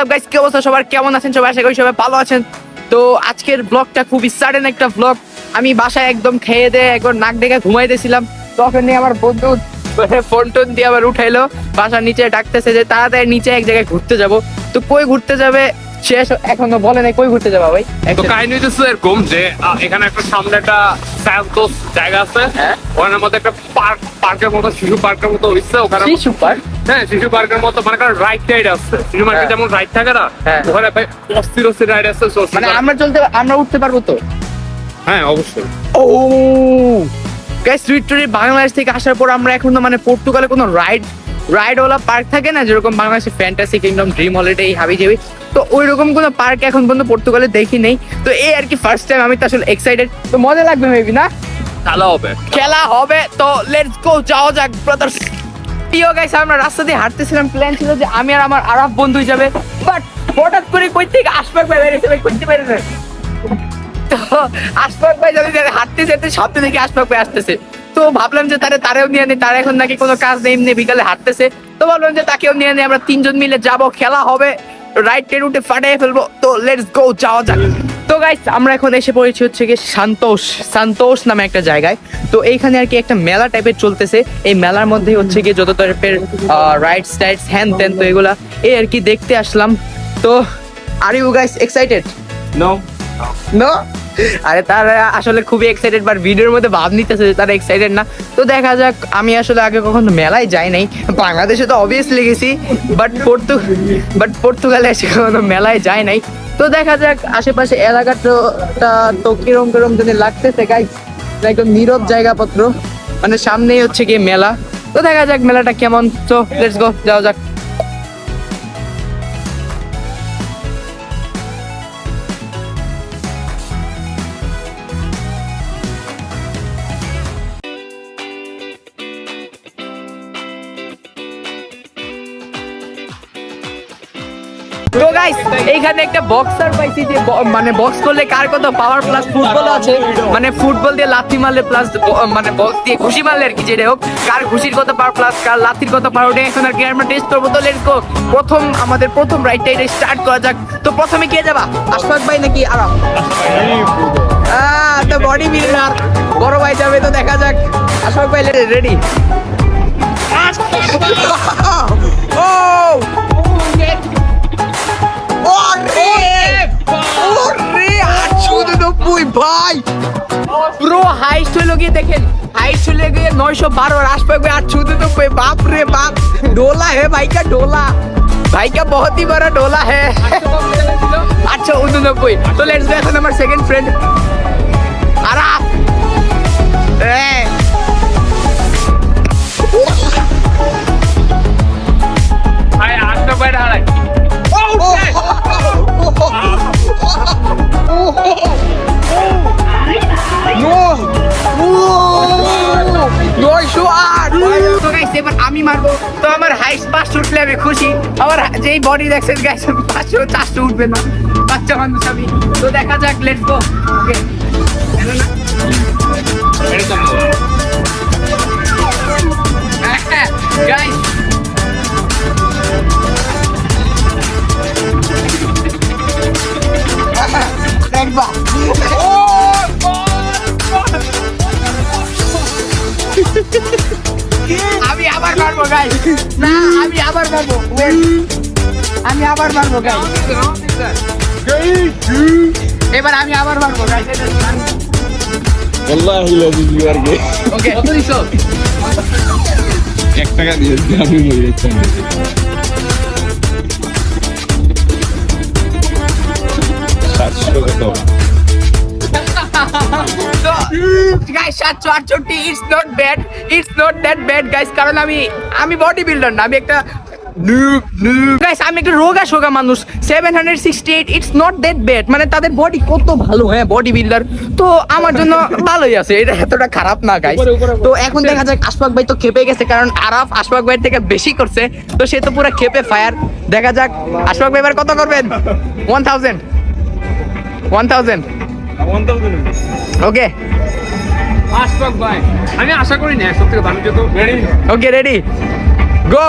WhatsApp guys কি অবস্থা? সবার কেমন আছেন? সবাই আশা করি সবাই ভালো আছেন। তো আজকের ব্লগটা খুবই সাডেন একটা ব্লগ আমি বাসায় একদম খেয়ে দিয়ে একবার নাক ডেকে ঘুমাইতেছিলাম তখন নিয়ে আমার বন্ধু ফোন টোন দিয়ে আবার উঠাইলো। বাসার নিচে ডাকতেছে যে তাড়াতাড়ি নিচে এক জায়গায় ঘুরতে যাব। তো কই ঘুরতে যাবে? শেষ এখনও বলে নাই কই ঘুরতে যাবা ভাই? তো কাহিনী হচ্ছে এরকম যে এখানে একটা সামনে একটা জায়গা আছে। হ্যাঁ। ওখানের মধ্যে একটা পার্ক পার্কের মতো শিশু পার্কের মতো হইছে ওখানে। শিশু পার্ক হ্যাঁ শিশু পার্কের মতো মানে রাইড টাইড আছে। শিশু পার্কে হ্যাঁ। যেমন রাইড থাকে না হ্যাঁ। ওখানে ভাই অস্থির অস্থির রাইড আছে মানে আমরা চলতে আমরা উঠতে পারব তো? হ্যাঁ অবশ্যই। ও! গাইস টুরি বাংলাদেশ থেকে আসার পর আমরা এখনও মানে পর্তুগালে কোনো রাইড রাইড ওলা পার্ক থাকে না? যেরকম বাংলাদেশে ফ্যান্টাসি কিংডম ড্রিম হলিডে এই হাবি জাবি তো ওই রকম কোনো পার্ক এখন পর্যন্ত পর্তুগালে দেখি নেই। তো এই আর কি ফার্স্ট টাইম আমি তো আসলে এক্সাইটেড তো মজা লাগবে মেবি না? ভালো হবে। খেলা হবে, তো লেটস গো যাক ব্রাদার্স প্রিয় গাইস আমরা রাস্তা দিয়ে হাঁটতেছিলাম। প্ল্যান ছিল যে আমি আর আমার আরাফ বন্ধু যাবে বাট হঠাৎ করে কই থেকে আসবাক ভাই করতে পারে তো ভাই হাঁটতে যেতে ভাই আসতেছে। তো ভাবলাম যে তারে তারেও নিয়ে নি, তার এখন নাকি কোনো কাজ নেই, এমনি বিকালে হাঁটতেছে। তো ভাবলাম যে তাকেও নিয়ে আমরা তিনজন মিলে যাব, খেলা হবে রাইট ট্রেন উঠে ফাটিয়ে ফেলব। তো লেটস গো যাওয়া যাক। গাইস আমরা এখন এসে পড়েছি হচ্ছে কি সান্তোষ সান্তোষ নামে একটা জায়গায়। তো এইখানে আর কি একটা মেলা টাইপের চলতেছে। এই মেলার মধ্যে হচ্ছে কি যত টাইপের রাইডস টাইডস হ্যান ত্যান তো এগুলা এই আর কি দেখতে আসলাম। তো are you guys excited no no আরে তারা আসলে খুবই এক্সাইটেড বাট ভিডিওর মধ্যে ভাব নিতেছে যে তারা এক্সাইটেড না। তো দেখা যাক আমি আসলে আগে কখনো মেলায় যাই নাই। বাংলাদেশে তো অবভিয়াসলি গেছি বাট পর্তু বাট পর্তুগালে এসে কখনো মেলায় যাই নাই। তো দেখা যাক, আশেপাশে এলাকাটা তো কিরম কিরম যদি লাগতেছে গাই একদম নীরব জায়গাপত্র। মানে সামনেই হচ্ছে গিয়ে মেলা। তো দেখা যাক মেলাটা কেমন। তো লেটস গো যাওয়া যাক। এইখানে একটা বক্সার পাইছি যে মানে বক্স করলে কার কত পাওয়ার প্লাস ফুটবল আছে? মানে ফুটবল দিয়ে লাথি মারলে প্লাস মানে বক্স দিয়ে ঘুষি মারলে আর কি যেটা হোক। কার ঘুষির কত পাওয়ার প্লাস কার লাথির কত পাওয়ার ওটা এখন আর কি আমরা টেস্ট করব। তো লেটস গো প্রথম আমাদের প্রথম রাইডটা এটা স্টার্ট করা যাক। তো প্রথমে কে যাবা? আশফাক ভাই নাকি আরাম? তো বডি বিল্ডার বড় ভাই যাবে তো দেখা যাক। আশফাক ভাই রেডি ও ওরে! ওরে, আটশো নব্বই ভাই! প্রো হাইস্ট হলো গিয়ে দেখেন হাইস্ট হলে গিয়ে নয়শো বারো হ্রাস পাবে আটশো নব্বই বাপ রে বাপ! ডোলা হে ভাইকা ডোলা। ভাইকা বহুত হি বড় ডোলা হে। আটশো উননব্বই, তো লেটস গো এখন আমার সেকেন্ড ফ্রেন্ড আরা! আমি মারবো তো আমার হাইস্ট পাঁচশো উঠলে আমি খুশি আমার যেই বডি দেখছেন গাইস পাঁচশো চারশো উঠবে না বাচ্চা মানুষ আমি তো দেখা যাক লেটস গো ওকে আবার মারবো এবার আমি আবার মারবো আমি আমি বডি বিল্ডার না আমি একটা গাইস আমি একটা রোগা সোগা মানুষ। Seven hundred sixty eight it's not that bad মানে তাদের বডি কত ভালো হ্যাঁ বডি বিল্ডার তো আমার জন্য ভালোই আছে এটা এতটা খারাপ না গাইস তো এখন দেখা যাক আশফাক ভাই তো খেপে গেছে কারণ আরাফ আশফাক ভাইয়ের থেকে বেশি করছে। তো সে তো পুরো খেপে ফায়ার দেখা যাক আশফাক ভাই এবার কত করবেন? One thousand one thousand okay Ashfaq ভাই আমি আশা করি না সত্যি কথা আমি যত রেডি ওকে রেডি গো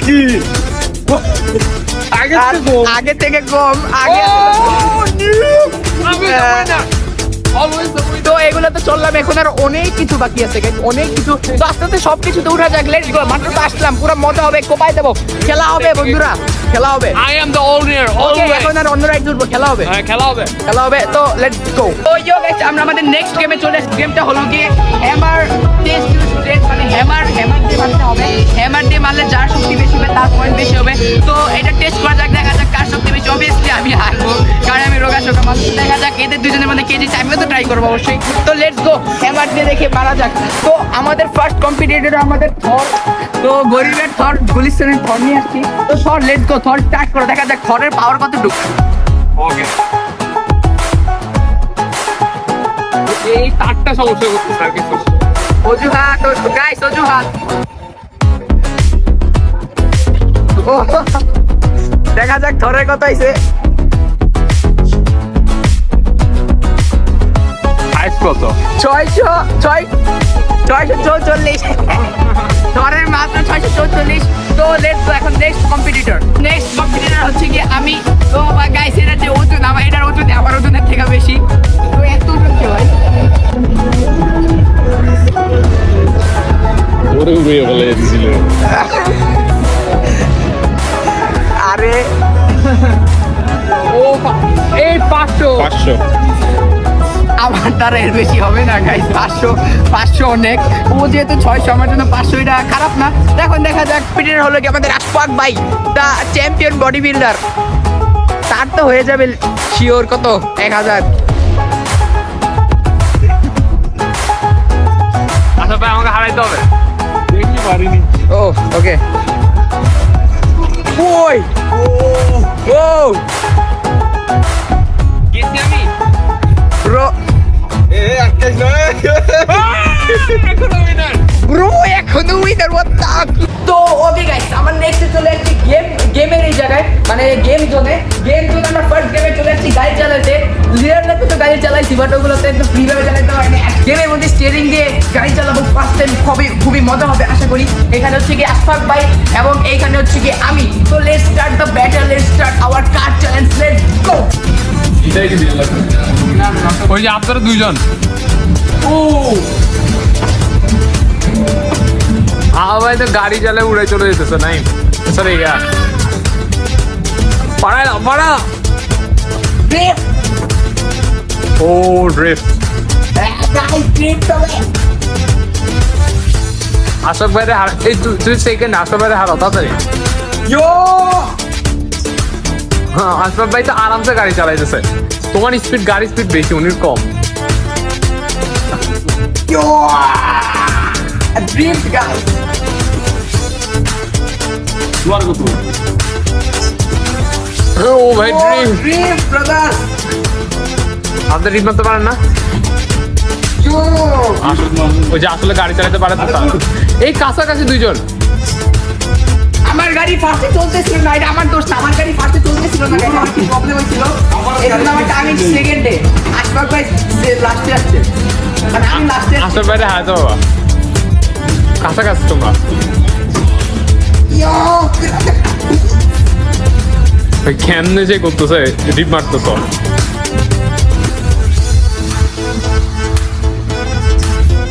কি আগে থেকে আগে থেকে কম আগে তো এগুলো তো চললাম। এখন আর অনেক কিছু বাকি আছে অনেক কিছু। তো আস্তে আস্তে সব কিছু তো উঠা যাক। লেট গো মাত্র তো আসলাম। পুরো মজা হবে। কোপাই দেবো খেলা হবে বন্ধুরা। খেলা হবে। I am the owner okay always এখন আর অন্য রাইড জুড়বো খেলা হবে। হ্যাঁ খেলা হবে। খেলা হবে। তো লেটস গো তো ইয়ো গাইস আমরা আমাদের নেক্সট গেমে চলে গেমটা হলো কি এমআর টেস্ট মানে হ্যামার হ্যামার দিয়ে মারতে হবে। হ্যামার দিয়ে মারলে যার শক্তি বেশি হবে, তার পয়েন্ট বেশি হবে। তো এটা টেস্ট করা যাক, দেখা যাক কার শক্তি বেশি। অবভিয়াসলি আমি হারবো, কারণ আমি রোগা শোকা মানুষ। দেখা যাক, এদের দুজনের মধ্যে কে জিতছে আমিও তো ট্রাই করব অবশ্যই। তো লেটস গো হ্যামার দিয়ে দেখে মারা যাক। তো আমাদের ফার্স্ট কম্পিটিটর আমাদের থর তো গরিবের থর গুলিস্তানের থর নিয়ে আসছি। তো থর লেটস গো থর স্টার্ট করো, দেখা যাক থরের পাওয়ার কতটুকু। ওকে এই তারটা সমস্যা করতে স্যার কিছু অজুহাত গাইস অজুহাত। দেখা যাক থরের কত আইছে কত? ছয়শো ছয় ছয়শো চৌচল্লিশ। থরের মাত্র ছয়শো চৌচল্লিশ। তো লেটস এখন নেক্সট কম্পিটিটর নেক্সট কম্পিটিটর হচ্ছে কি আমি। তো গাইস এটা যে ওজন আমার এটার ওজন আমার ওজনের থেকে বেশি। তো এত ওজন কি হয়? আমার এর বেশি হবে না গাইস পাঁচশো পাঁচশো অনেক। ও যেহেতু ছয়শো আমার জন্য পাঁচশো এটা খারাপ না। এখন দেখা যাক পিটের হলো কি আমাদের আশফাক ভাই দা চ্যাম্পিয়ন বডি বিল্ডার তার তো হয়ে যাবে শিওর কত? এক হাজার। আচ্ছা ভাই আমাকে হারাইতে হবে। পারিনি। ও ওকে ওই! ও! গেছি আমি। ব্রো তো ওকে গাইস আমার নেক্সটে চলে যাচ্ছি গেম গেমের এই জায়গায় মানে গেম জোনে গেম জোনে আমরা ফার্স্ট গেমে চলে যাচ্ছি গাড়ি চালাতে। লিডার তো গাড়ি চালাইছি বাট ওগুলোতে একটু ফ্রিভাবে চালাতে পারিনি গেমের মধ্যে স্টিয়ারিং দিয়ে গাড়ি চালাবো ফার্স্ট টাইম খুবই খুবই মজা হবে আশা করি। এখানে হচ্ছে কি আশফাক ভাই এবং এইখানে হচ্ছে কি আমি। তো let's start the battle let's start ওই যে আপনারা দুইজন। ভাই তো গাড়ি চালে উড়ে চলে যেতেছে নাই? Sir yeah. পাড়া না পাড়া ও ড্রিফট আশোক ভাইরে হার এই তুই সেকেন্ড আশোক ভাইরে হারাও তাড়াতাড়ি। ইয়ো। হ্যাঁ আশরাফ ভাই তো আরামসে গাড়ি চালাইতেছে। তোমার স্পিড গাড়ি স্পিড বেশি উনির কম। তোমার কত ও ভাই ড্রিম ড্রিপ ব্রাদার আপনি ড্রিম মারতে পারেন না? ওই যে আসলে গাড়ি চালাতে পারে তো এই কাছাকাছি দুইজন। আমার গাড়ি ফার্স্টে চলতেছিল না এটা আমার দোষ না আমার গাড়ি ফার্স্টে চলতেছিল না গাড়ি আমার কি প্রবলেম হয়েছিল? এই আমার টাইমিং সেকেন্ডে আশফাক ভাই লাস্টে আসছে। মানে আমি লাস্টে আশরাফ ভাইরে হারাতে বাবা। কাছাকাছি তোমরা। কেমনে যে করতেছে ডিপ মারতেছ।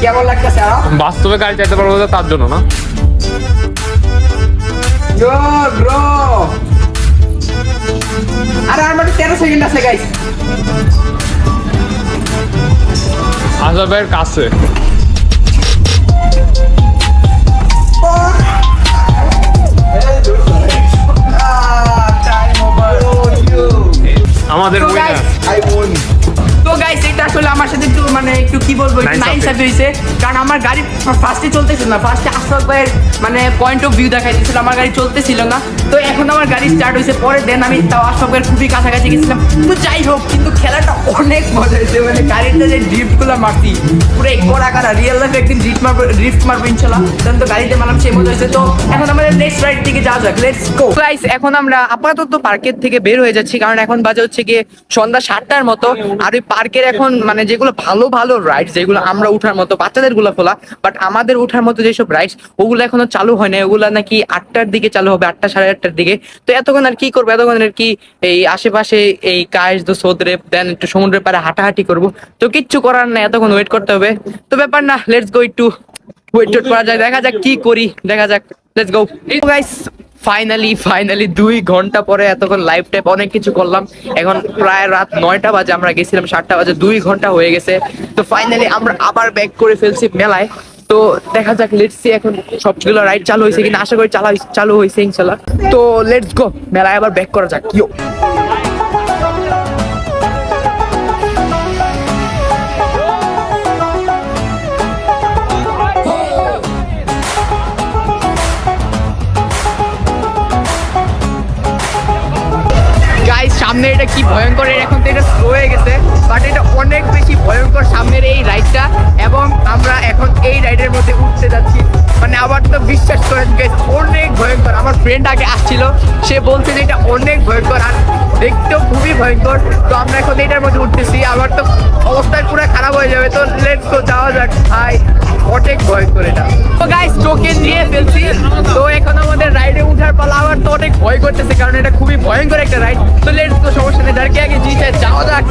কেমন লাগতেছে বাস্তবে গাড়ি চাইতে পারব তার জন্য না। ইয়ো ব্রো আরে তেরো সেকেন্ড আছে গাইস আশরাফ কাছে। কি বলব নাইন. সাথে হয়েছে। কারণ আমার গাড়ি ফার্স্টে চলতেছিল না ফার্স্টে আশফাক ভাইয়ের মানে পয়েন্ট অফ ভিউ দেখাইতেছিল আমার গাড়ি চলতেছিল না। তো এখন আমার গাড়ি স্টার্ট হয়েছে পরে দেন আমি তাও আশফাক ভাইয়ের খুবই কাছাকাছি গেছিলাম। তো যাই হোক কিন্তু খেলাটা অনেক মজা হয়েছে মানে গাড়িতে যে ড্রিফটগুলো মারতি পুরো এই কড়া কারা রিয়েল লাইফে একদিন ড্রিফট মারবো ড্রিফট মারবো ইনশাল্লাহ। তখন তো গাড়িতে মারলাম সেই মজা হয়েছে। তো এখন আমাদের নেক্সট রাইড দিকে যাওয়া যাক লেটস গো গাইস এখন আমরা আপাতত পার্কের থেকে বের হয়ে যাচ্ছি কারণ এখন বাজে হচ্ছে গিয়ে সন্ধ্যা সাতটার মতো। আর ওই পার্কের এখন মানে যেগুলো ভালো ভালো রাইডস যেগুলো আমরা উঠার মতো বাচ্চাদেরগুলো খোলা বাট আমাদের উঠার মতো যেসব রাইডস ওগুলো এখনও চালু হয় না ওগুলো নাকি আটটার দিকে চালু হবে, আটটা সাড়ে আটটার দিকে। তো এতক্ষণ আর কি করব? এতক্ষণ আর কি এই আশেপাশে এই কায়েস দো, সোদরে, দেন একটু সমুদ্রের পাড়ে হাঁটাহাঁটি করব। তো কিচ্ছু করার নাই, এতক্ষণ ওয়েট করতে হবে। তো ব্যাপার না লেটস গো একটু ওয়েট টোয়েট করা যায়, দেখা যাক কি করি, দেখা যাক। Let's go guys finally finally দুই ঘণ্টা পরে এতক্ষণ লাইভ টাইপ অনেক কিছু করলাম। এখন প্রায় রাত নয়টা বাজে, আমরা গেছিলাম সাতটা বাজে, দুই ঘণ্টা হয়ে গেছে। তো ফাইনালি আমরা আবার ব্যাক করে ফেলছি মেলায়। তো দেখা যাক লেটস এখন সবগুলো রাইড চালু হয়েছে কিনা। আশা করি চালা চালু হয়েছে, ইনশাল্লাহ। তো লেটস গো মেলায় আবার ব্যাক করা যাক। ইয়ো সামনে এটা কি ভয়ঙ্কর? এখন তো এটা স্লো হয়ে গেছে বাট এটা অনেক বেশি ভয়ঙ্কর সামনের এই রাইডটা এবং আমরা এখন এই রাইডের মধ্যে উঠতে যাচ্ছি। মানে আবার তো বিশ্বাস করেন অনেক ভয়ঙ্কর। আমার ফ্রেন্ড আগে আসছিল, সে বলছে যে এটা অনেক ভয়ঙ্কর আর দেখতেও খুবই ভয়ঙ্কর। তো আমরা এখন এটার মধ্যে উঠতেছি আবার তো অবস্থায় পুরো খারাপ হয়ে যাবে, তো লেটস তো যাওয়া যাক। ভাই, অনেক ভয়ঙ্কর এটা। তো গাইস টোকেন নিয়ে ফেলছি। তো এখন আমাদের রাইডে উঠার পালা আবার তো অনেক ভয় করতেছে, কারণ এটা খুবই ভয়ঙ্কর একটা রাইড তো লেটস তো সমস্যা নেই, যার কি আগে জিতে যাওয়া যাক,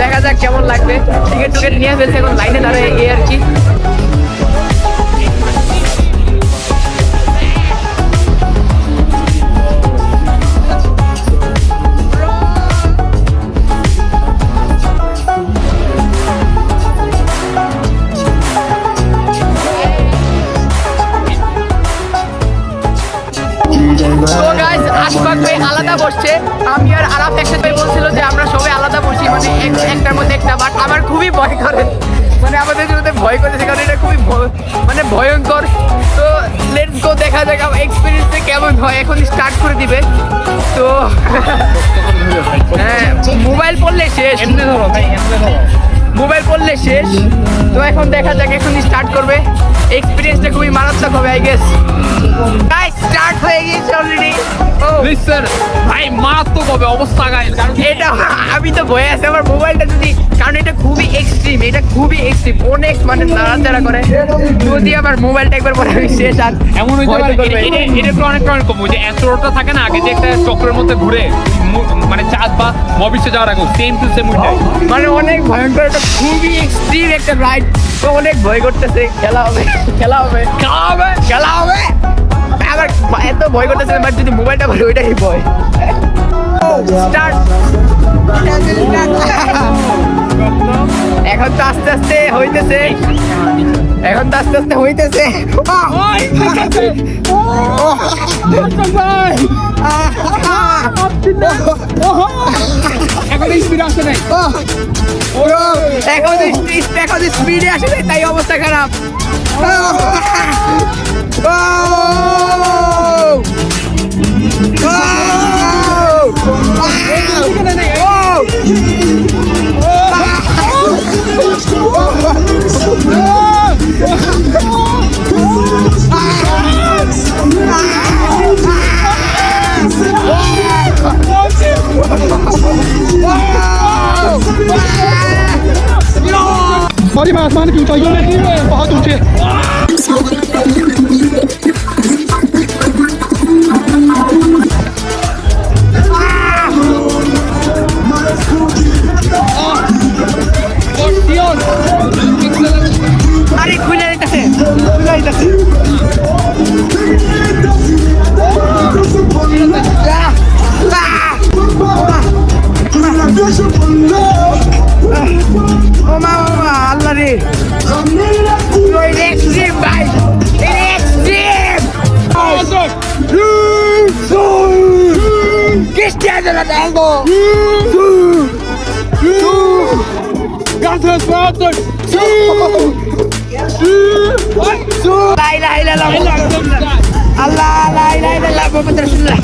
দেখা যাক কেমন লাগবে। টিকিট টিকিট নিয়ে ফেলছে, এখন লাইনে দাঁড়ায় এই আর কি। মোবাইল পড়লে শেষ। তো এখন দেখা যাক এখন স্টার্ট করবে। এক্সপিরিয়েন্সটা খুবই মারাত্মক হবে আই গেস গাইস স্টার্ট হয়ে গিয়েছে অলরেডি লিসেন ভাই মারাত্মক হবে অবস্থা গাইস কারণ এটা আমি তো ভয়ে আছি আমার মোবাইলটা যদি কারণ এটা খুবই এক্সট্রিম এটা খুবই এক্সট্রিম অনেক মানে নাড়াচাড়া করে। যদি আমার মোবাইলটা একবার পরে আমি শেষ আর এমন হইতে পারে। এটা- এটা- অনেক কম। যে অ্যাস্ট্রোটা থাকে না আগে যে একটা চক্রের মধ্যে ঘুরে। মানে চাঁদ বা মহাবিশ্বে যাওয়ার আগে সেম টু সেম ওইটাই। মানে অনেক ভয়ঙ্কর একটা খুবই এক্সট্রিম একটা রাইড তো অনেক ভয় করতেছে খেলা হবে খেলা হবে খেলা হবে খেলা হবে। আবার এত ভয় করতেছে বাট যদি মোবাইলটা বলে ওইটাই ভয়। স্টার্ট এখন তো আস্তে আস্তে হইতেছে। এখন তো আস্তে আস্তে হইতেছে। এখন স্পিড আসে নাই তাই অবস্থা খারাপ और ये मैं आसमान की ऊंचाइयों में बहुत ऊंचे Deixa eu ও মা ও মা আল্লাহ রে এক্সট্রিম ভাই extreme Cristiano Ronaldo! Ganzes Vater! La ilaha illallah Allah la ilaha illallah Muhammad Rasulullah I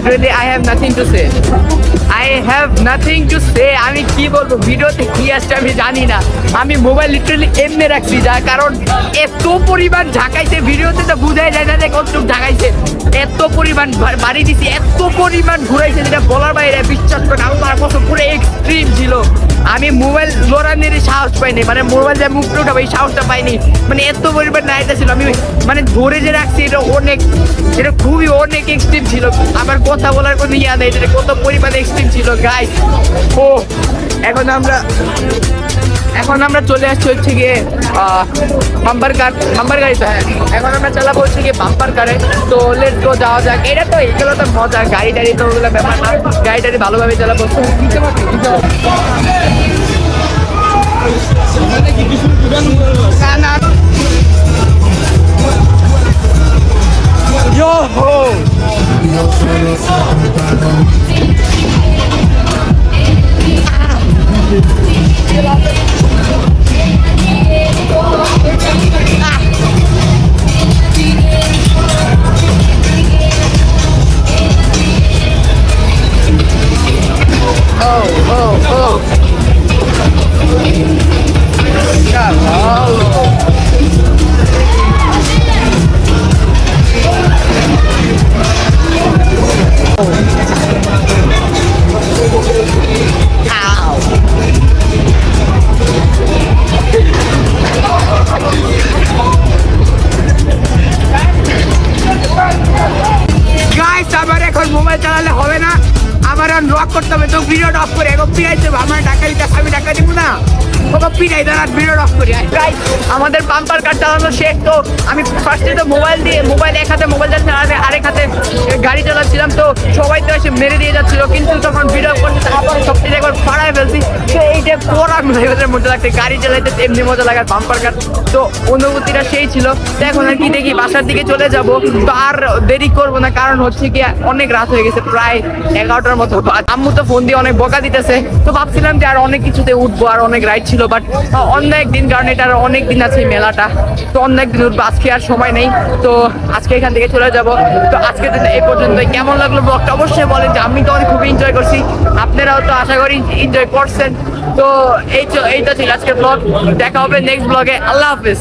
literally I have nothing to say I have nothing to say আমি কি বলব? ভিডিওতে কি আসছে আমি জানি না। আমি মোবাইল লিটারেলি এমনি রাখছি যা কারণ এত পরিমাণ ঝাঁকাইছে ভিডিওতে তো বুঝাই যায় না যে কতটুকু ঝাঁকাইছে এত পরিমাণ বাড়ি দিছি, এত পরিমাণ ঘুরাইছে যেটা বলার বাইরে, বিশ্বাস করে আমার মতো পুরো এক্সট্রিম ছিল। আমি মোবাইল লোরানের সাহস পাইনি মানে মোবাইল যে মুখ উঠাবো এই সাহসটা পাইনি। মানে এত পরিমাণ নাইটা ছিল, আমি মানে ধরে যে রাখছি, এটা অনেক, এটা খুবই অনেক এক্সট্রিম ছিল। আমার কথা বলার কোনো ইয়া নেই, এটা কত পরিমাণ এক্সট্রিম ছিল গাই ও, এখন আমরা এখন আমরা চলে আসছি হচ্ছে গিয়ে বাম্পার কার, বাম্পার গাড়ি তো হ্যাঁ। এখন আমরা চালাবো হচ্ছে গিয়ে বাম্পার কারে। তো লেট গো যাওয়া যাক। এটা তো এগুলো তো মজা, গাড়ি টাড়ি তো ওগুলো ব্যাপার না। গাড়ি টাড়ি ভালোভাবে চালাবো। না না Yo ho! চালানো শেষ তো আমি ফার্স্টে তো মোবাইল দিয়ে মোবাইল এক হাতে মোবাইল যাচ্ছে আর আরেক হাতে গাড়ি চালাচ্ছিলাম তো সবাই তো এসে মেরে দিয়ে যাচ্ছিল, কিন্তু তখন ভিডিও করতে আবার সবচেয়ে একবার ফাড়ায় ফেলছি। তো এইটা করা ড্রাইভারের মধ্যে লাগছে, গাড়ি চালাইতে এমনি মজা লাগার বাম্পার কার তো অনুভূতিটা সেই ছিল। তো এখন আর কি দেখি, বাসার দিকে চলে যাব, তো আর দেরি করব না, কারণ হচ্ছে কি, অনেক রাত হয়ে গেছে, প্রায় এগারোটার মতো। আম্মু তো ফোন দিয়ে অনেক বকা দিতেছে। তো ভাবছিলাম যে আর অনেক কিছুতে উঠবো, আর অনেক রাইড ছিল বাট অন্য একদিন, কারণ এটা আর অনেক দিন আছে মেলাটা। তো অন্য একদিন উঠবো আজকে আর সময় নেই, তো আজকে এখান থেকে চলে যাব। তো আজকের দিন এই পর্যন্ত কেমন লাগল ব্লগটা অবশ্যই বলেন যে আমি তো অনেক খুবই এনজয় করছি। আপনারাও তো আশা করি এনজয় করছেন। তো এই এইটা ছিল আজকের ব্লগ দেখা হবে নেক্সট ব্লগে আল্লাহ হাফিজ।